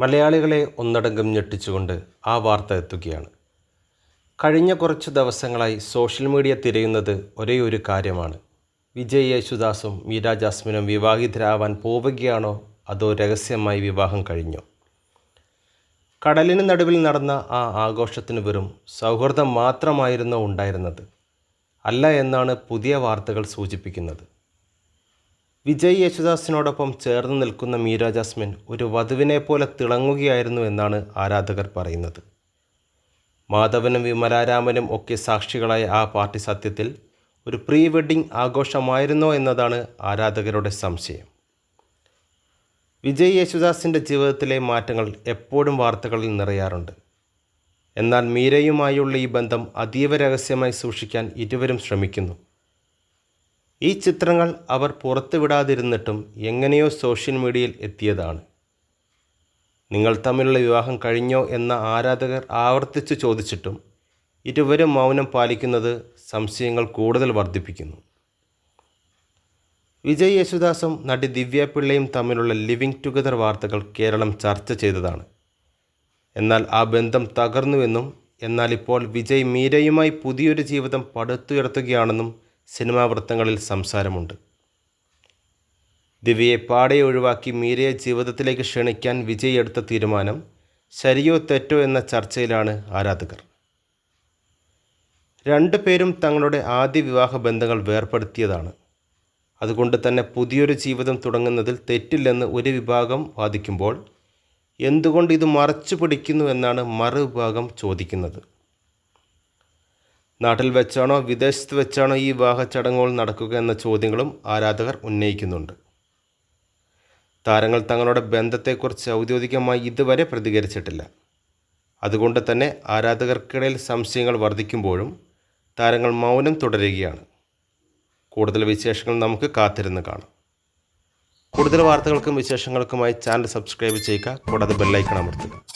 മലയാളികളെ ഒന്നടങ്കം ഞെട്ടിച്ചുകൊണ്ട് ആ വാർത്ത എത്തുകയാണ്. കഴിഞ്ഞ കുറച്ച് ദിവസങ്ങളായി സോഷ്യൽ മീഡിയ തിരയുന്നത് ഒരേ ഒരു കാര്യമാണ്. വിജയ് യേശുദാസും മീര ജാസ്മിനും വിവാഹിതരാവാൻ പോവുകയാണോ അതോ രഹസ്യമായി വിവാഹം കഴിഞ്ഞോ? കടലിന് നടുവിൽ നടന്ന ആ ആഘോഷത്തിന് വെറും സൗഹൃദം മാത്രമായിരുന്നോ ഉണ്ടായിരുന്നത്? അല്ല എന്നാണ് പുതിയ വാർത്തകൾ സൂചിപ്പിക്കുന്നത്. വിജയ് യേശുദാസിനോടൊപ്പം ചേർന്ന് നിൽക്കുന്ന മീര ജാസ്മിൻ ഒരു വധുവിനെ പോലെ തിളങ്ങുകയായിരുന്നു എന്നാണ് ആരാധകർ പറയുന്നത്. മാധവനും വിമലാരാമനും ഒക്കെ സാക്ഷികളായ ആ പാർട്ടി സത്യത്തിൽ ഒരു പ്രീ വെഡിങ് ആഘോഷമായിരുന്നോ എന്നതാണ് ആരാധകരുടെ സംശയം. വിജയ് യേശുദാസിന്റെ ജീവിതത്തിലെ മാറ്റങ്ങൾ എപ്പോഴും വാർത്തകളിൽ നിറയാറുണ്ട്. എന്നാൽ മീരയുമായുള്ള ഈ ബന്ധം അതീവ രഹസ്യമായി സൂക്ഷിക്കാൻ ഇരുവരും ശ്രമിക്കുന്നു. ഈ ചിത്രങ്ങൾ അവർ പുറത്തുവിടാതിരുന്നിട്ടും എങ്ങനെയോ സോഷ്യൽ മീഡിയയിൽ എത്തിയതാണ്. നിങ്ങൾ തമ്മിലുള്ള വിവാഹം കഴിഞ്ഞോ എന്ന ആരാധകർ ആവർത്തിച്ച് ചോദിച്ചിട്ടും ഇരുവരും മൗനം പാലിക്കുന്നത് സംശയങ്ങൾ കൂടുതൽ വർദ്ധിപ്പിക്കുന്നു. വിജയ് യേശുദാസും നടി ദിവ്യ പിള്ളയും തമ്മിലുള്ള ലിവിങ് ടുഗദർ വാർത്തകൾ കേരളം ചർച്ച ചെയ്തതാണ്. എന്നാൽ ആ ബന്ധം തകർന്നുവെന്നും എന്നാൽ ഇപ്പോൾ വിജയ് മീരയുമായി പുതിയൊരു ജീവിതം പടുത്തുയർത്തുകയാണെന്നും സിനിമാ വൃത്തങ്ങളിൽ സംസാരമുണ്ട്. ദിവ്യയെ പാടെ ഒഴിവാക്കി മീരയെ ജീവിതത്തിലേക്ക് ക്ഷണിക്കാൻ വിജയ് എടുത്ത തീരുമാനം ശരിയോ തെറ്റോ എന്ന ചർച്ചയിലാണ് ആരാധകർ. രണ്ടു പേരും തങ്ങളുടെ ആദ്യ വിവാഹ ബന്ധങ്ങൾ വേർപ്പെടുത്തിയതാണ്. അതുകൊണ്ട് തന്നെ പുതിയൊരു ജീവിതം തുടങ്ങുന്നതിൽ തെറ്റില്ലെന്ന് ഒരു വിഭാഗം വാദിക്കുമ്പോൾ എന്തുകൊണ്ട് ഇത് മറച്ചു പിടിക്കുന്നു എന്നാണ് മറുവിഭാഗം ചോദിക്കുന്നത്. നാട്ടിൽ വെച്ചാണോ വിദേശത്ത് വെച്ചാണോ ഈ വിവാഹ ചടങ്ങുകൾ നടക്കുക എന്ന ചോദ്യങ്ങളും ആരാധകർ ഉന്നയിക്കുന്നുണ്ട്. താരങ്ങൾ തങ്ങളുടെ ബന്ധത്തെക്കുറിച്ച് ഔദ്യോഗികമായി ഇതുവരെ പ്രതികരിച്ചിട്ടില്ല. അതുകൊണ്ട് തന്നെ ആരാധകർക്കിടയിൽ സംശയങ്ങൾ വർദ്ധിക്കുമ്പോഴും താരങ്ങൾ മൗനം തുടരുകയാണ്. കൂടുതൽ വിശേഷങ്ങൾ നമുക്ക് കാത്തിരുന്ന് കാണാം. കൂടുതൽ വാർത്തകൾക്കും വിശേഷങ്ങൾക്കുമായി ചാനൽ സബ്സ്ക്രൈബ് ചെയ്യുക കൂടാതെ ബെല്ലൈക്കൺ അമർത്തുക.